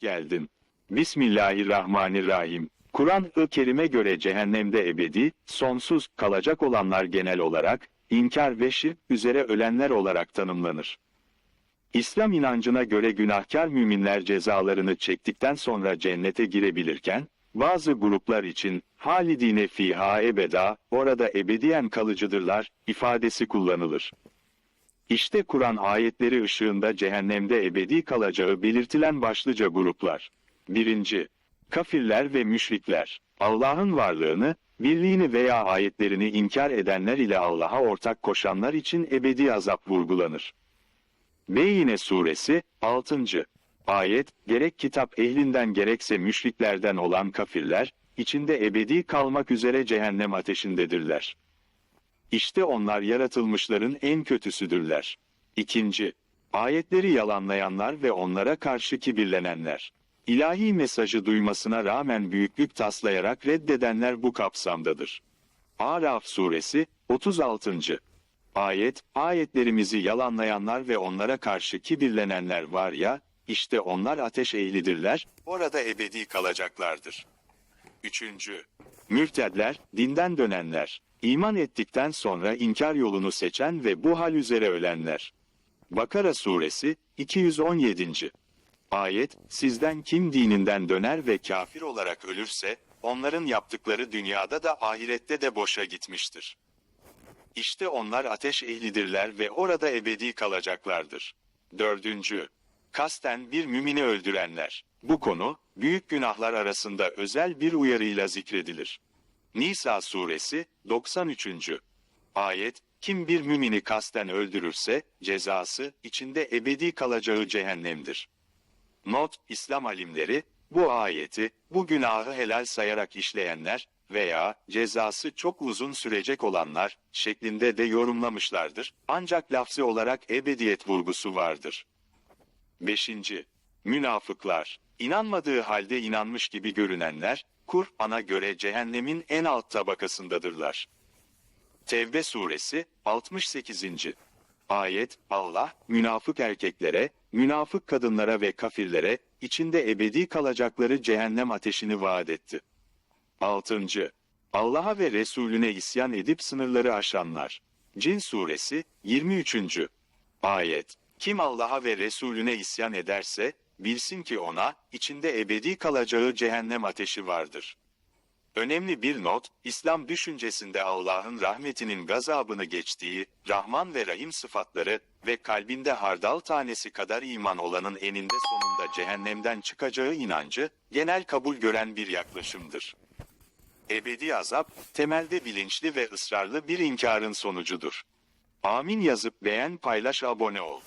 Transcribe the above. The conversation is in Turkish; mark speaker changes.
Speaker 1: Geldin. Bismillahirrahmanirrahim. Kur'an-ı Kerim'e göre cehennemde ebedi, sonsuz kalacak olanlar genel olarak, inkar ve şirk üzere ölenler olarak tanımlanır. İslam inancına göre günahkar müminler cezalarını çektikten sonra cennete girebilirken, bazı gruplar için halidine fiha ebeda, orada ebediyen kalıcıdırlar ifadesi kullanılır. İşte Kur'an ayetleri ışığında cehennemde ebedi kalacağı belirtilen başlıca gruplar. 1. Kafirler ve müşrikler. Allah'ın varlığını, birliğini veya ayetlerini inkar edenler ile Allah'a ortak koşanlar için ebedi azap vurgulanır. Beyyine suresi 6. Ayet, gerek kitap ehlinden gerekse müşriklerden olan kafirler, içinde ebedi kalmak üzere cehennem ateşindedirler. İşte onlar yaratılmışların en kötüsüdürler. İkinci, ayetleri yalanlayanlar ve onlara karşı kibirlenenler. İlahi mesajı duymasına rağmen büyüklük taslayarak reddedenler bu kapsamdadır. Araf suresi 36. Ayet, ayetlerimizi yalanlayanlar ve onlara karşı kibirlenenler var ya, işte onlar ateş ehlidirler, orada ebedi kalacaklardır. Üçüncü, mürtedler, dinden dönenler, iman ettikten sonra inkar yolunu seçen ve bu hal üzere ölenler. Bakara suresi 217. Ayet, sizden kim dininden döner ve kafir olarak ölürse, onların yaptıkları dünyada da ahirette de boşa gitmiştir. İşte onlar ateş ehlidirler ve orada ebedi kalacaklardır. Dördüncü, kasten bir mümini öldürenler. Bu konu, büyük günahlar arasında özel bir uyarıyla zikredilir. Nisa suresi 93. Ayet, kim bir mümini kasten öldürürse, cezası, içinde ebedi kalacağı cehennemdir. Not, İslam alimleri, bu ayeti, bu günahı helal sayarak işleyenler veya cezası çok uzun sürecek olanlar şeklinde de yorumlamışlardır. Ancak lafzi olarak ebediyet vurgusu vardır. 5. Münafıklar, inanmadığı halde inanmış gibi görünenler, Kur'an'a göre cehennemin en alt tabakasındadırlar. Tevbe suresi 68. Ayet, Allah, münafık erkeklere, münafık kadınlara ve kafirlere, içinde ebedi kalacakları cehennem ateşini vaat etti. 6. Allah'a ve Resulüne isyan edip sınırları aşanlar. Cin suresi 23. Ayet, kim Allah'a ve Resulüne isyan ederse, bilsin ki ona, içinde ebedi kalacağı cehennem ateşi vardır. Önemli bir not, İslam düşüncesinde Allah'ın rahmetinin gazabını geçtiği, Rahman ve Rahim sıfatları ve kalbinde hardal tanesi kadar iman olanın eninde sonunda cehennemden çıkacağı inancı, genel kabul gören bir yaklaşımdır. Ebedi azap, temelde bilinçli ve ısrarlı bir inkarın sonucudur. Amin yazıp beğen paylaş abone ol.